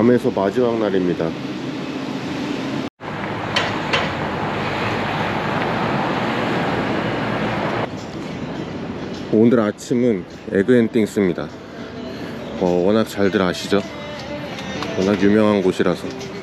괌에서 마지막 날입니다. 오늘 아침은 에그앤띵스입니다. 어, 워낙 잘들 아시죠? 워낙 유명한 곳이라서.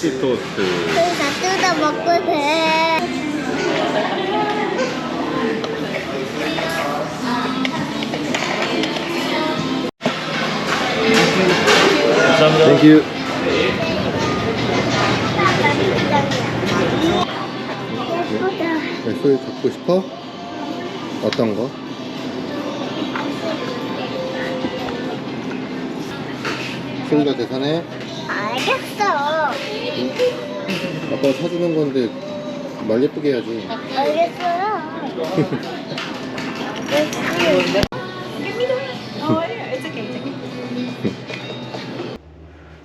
프렌치 토스트. 다 뜯어 먹고 돼. 땡큐. 예쁘다. 네, 소리 갖고 싶어? 어떤 거? 소리가 계산해? 알겠어. 아빠가 사주는 건데 말 예쁘게 해야지. 알겠어요.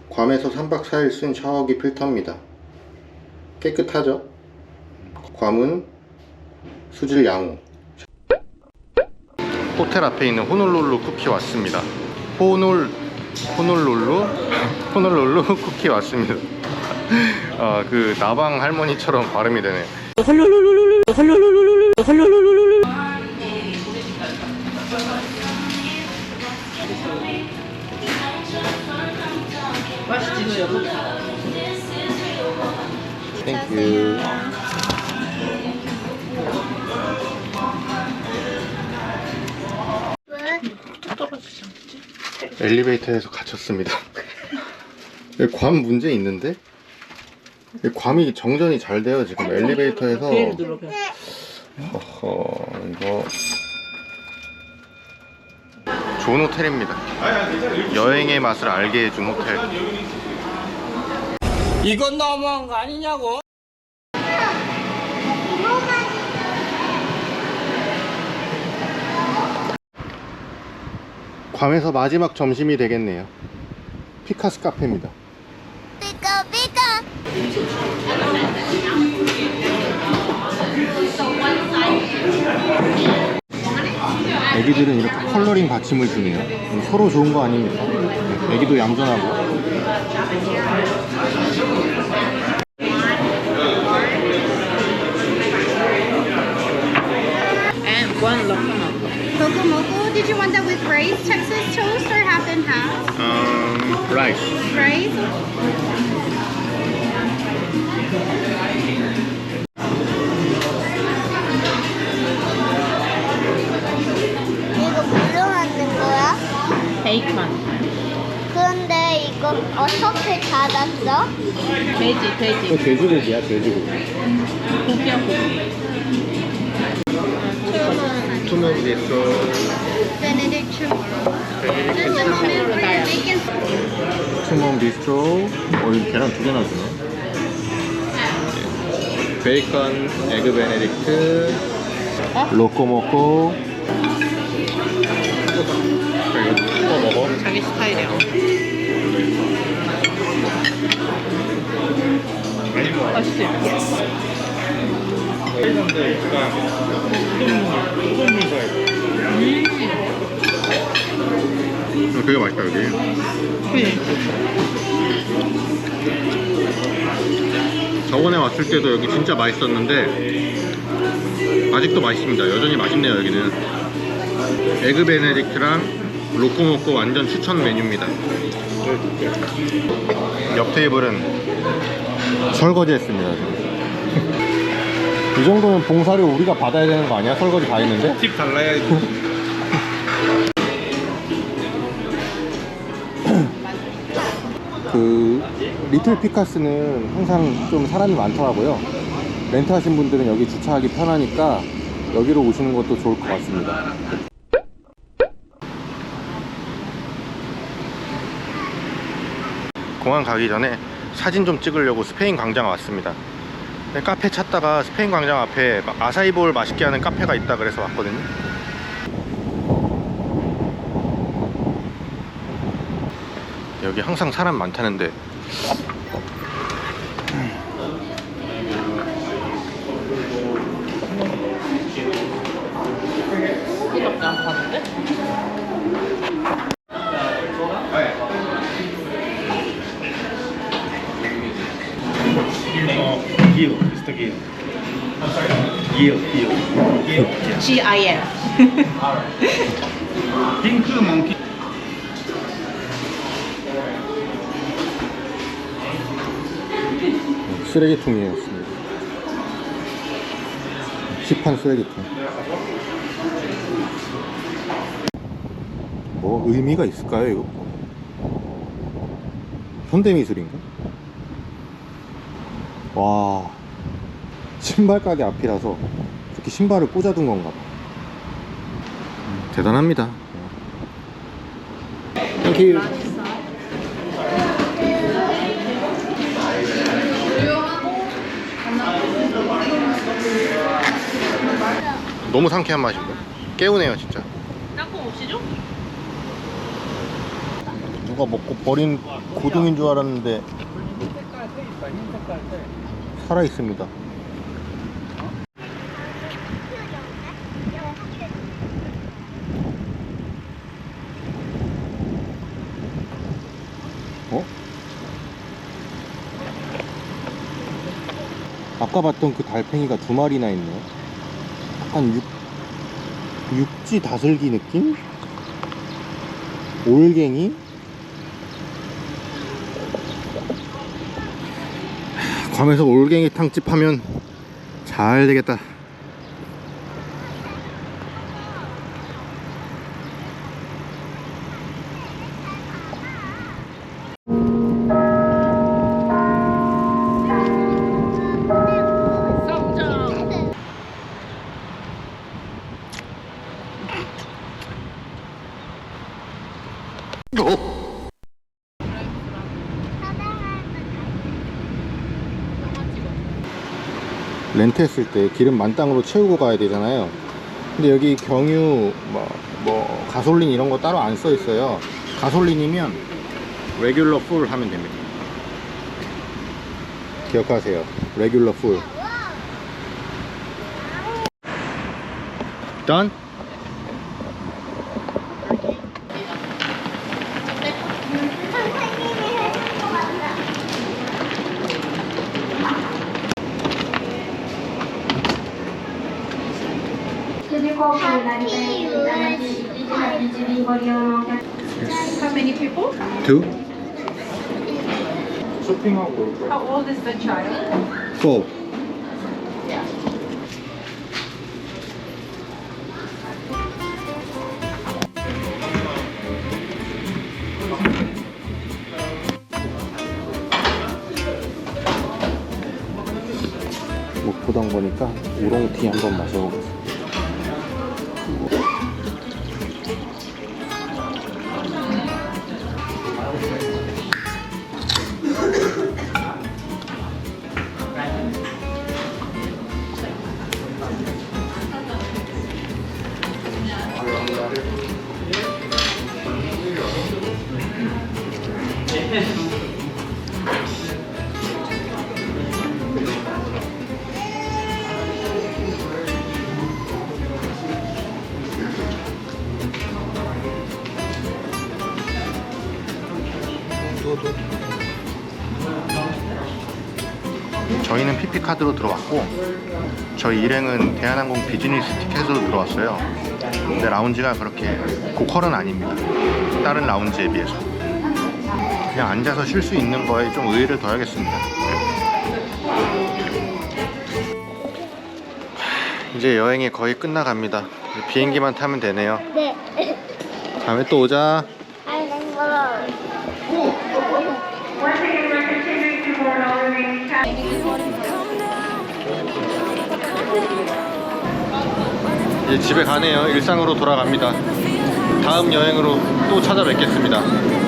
괌에서 3박 4일 쓴 샤워기 필터입니다. 깨끗하죠? 괌은 수질 양호. 호텔 앞에 있는 호놀룰루 쿠키 왔습니다. 호놀 호놀룰루 호놀룰루 쿠키 왔습니다. 아, 그 나방 할머니처럼 발음이 되네. 땡큐. 엘리베이터에서 갇혔습니다. 여기 괌 문제 있는데? 여기 괌이 정전이 잘 돼요 지금 엘리베이터에서. 어허 이거 좋은 호텔입니다. 여행의 맛을 알게 해준 호텔. 이건 너무한 거 아니냐고? 괌에서 마지막 점심이 되겠네요. 피카스 카페입니다. 삐까 삐까. 애기들은 이렇게 컬러링 받침을 주네요. 서로 좋은 거 아닙니까? 애기도 얌전하고. And one locomotive. Locomoco, did you want that with rice, Texas toast, or half and half? 음, 라이스. Rice? 이거 뭘로 만든 거야? 베이컨. 그런데 이거 어떻게 닫았어? 돼지, 돼지. 이거 돼지고기야, 돼지고기. 고기야, 고기. 투명 비스로 Benedict tomorrow. Just a moment, we're making 투명 비스트로 어, 이 계란 두 개나 주네. 베이컨, 에그 베네딕트, 로코모코. 이거 먹어. 자기 스타일이야. 맛있지? 이거 되게 맛있다 여기. 저번에 왔을 때도 여기 진짜 맛있었는데 아직도 맛있습니다. 여전히 맛있네요 여기는. 에그 베네딕트랑 로코모코 완전 추천 메뉴입니다. 옆 테이블은 설거지 했습니다. 이 정도면 봉사료 우리가 받아야 되는 거 아니야? 설거지 다 했는데? 팁 달라야지. 그 리틀 피카스는 항상 좀 사람이 많더라고요. 렌트하신 분들은 여기 주차하기 편하니까 여기로 오시는 것도 좋을 것 같습니다. 공항 가기 전에 사진 좀 찍으려고 스페인 광장 왔습니다. 근데 카페 찾다가 스페인 광장 앞에 막 아사이볼 맛있게 하는 카페가 있다 그래서 왔거든요. 여기 항상 사람 많다는데 어, 기요. 미스터 기요. 기요, 기요. 기요. G I N. 핑크 몽키. 쓰레기통이었습니다. 시판 쓰레기통. 뭐 의미가 있을까요, 이거? 현대미술인가? 와, 신발 가게 앞이라서 이렇게 신발을 꽂아둔 건가 봐. 음, 대단합니다. 땡큐. 너무 상쾌한 맛입니다. 깨우네요, 진짜. 땅콩 없이 줘? 누가 먹고 버린 고등인 줄 알았는데 살아 있습니다. 어? 아까 봤던 그 달팽이가 두 마리나 있네요. 약간 육, 육지 다슬기 느낌? 올갱이? 괌에서 올갱이 탕집 하면 잘 되겠다. 렌트했을 때 기름 만땅으로 채우고 가야 되잖아요. 근데 여기 경유 뭐, 뭐 가솔린 이런 거 따로 안 써 있어요. 가솔린이면 레귤러 풀 하면 됩니다. 기억하세요. 레귤러 풀. Done? How many people? Two? 쇼핑하고 How old is the child? Four. 못 보던 거니까 우롱티 한번 마셔보겠습니다. 커피카드로 들어왔고 저희 일행은 대한항공 비즈니스 티켓으로 들어왔어요. 근데 라운지가 그렇게 고퀄은 아닙니다. 다른 라운지에 비해서. 그냥 앉아서 쉴 수 있는 거에 좀 의의를 둬야겠습니다. 이제 여행이 거의 끝나갑니다. 비행기만 타면 되네요. 네. 다음에 또 오자. 이제 집에 가네요. 일상으로 돌아갑니다. 다음 여행으로 또 찾아뵙겠습니다.